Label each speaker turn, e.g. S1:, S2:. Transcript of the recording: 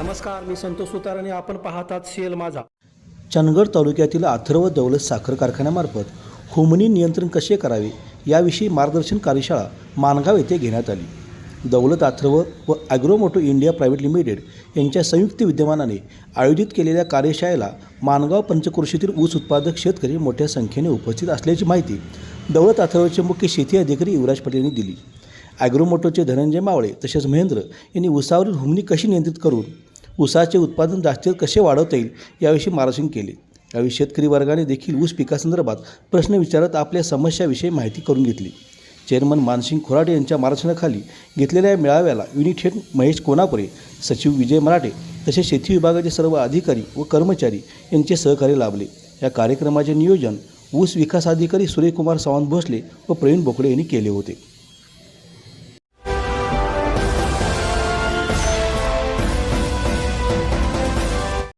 S1: नमस्कार मी संतोष सुतार आणि आपण पाहतात सेल माझा.
S2: चंदगड तालुक्यातील अथर्व दौलत साखर कारखान्यामार्फत हुमनी नियंत्रण कसे करावे याविषयी मार्गदर्शन कार्यशाळा मानगाव येथे घेण्यात आली. दौलत अथर्व व ॲग्रोमोटो इंडिया प्रायव्हेट लिमिटेड यांच्या संयुक्त विद्यमानाने आयोजित केलेल्या कार्यशाळेला मानगाव पंचक्रोशीतील ऊस उत्पादक शेतकरी मोठ्या संख्येने उपस्थित असल्याची माहिती दौलत अथर्वचे मुख्य शेती अधिकारी युवराज पटेल यांनी दिली. ॲग्रोमोटोचे धनंजय मावळे तसेच महेंद्र यांनी उसावरील हुमणी कशी नियंत्रित करून ऊसाचे उत्पादन जास्तीत कसे वाढवता येईल याविषयी मार्गदर्शन केले. यावेळी शेतकरी वर्गाने देखील ऊस पिकासंदर्भात प्रश्न विचारत आपल्या समस्याविषयी माहिती करून घेतली. चेअरमन मानसिंग खोराटे यांच्या मार्गदर्शनाखाली घेतलेल्या या मेळाव्याला युनिट महेश कोनापुरे सचिव विजय मराठे तसेच शेती विभागाचे सर्व अधिकारी व कर्मचारी यांचे सहकार्य लाभले. या कार्यक्रमाचे नियोजन ऊस विकास अधिकारी सूर्यकुमार सावंत भोसले व प्रवीण बोकडे यांनी केले होते.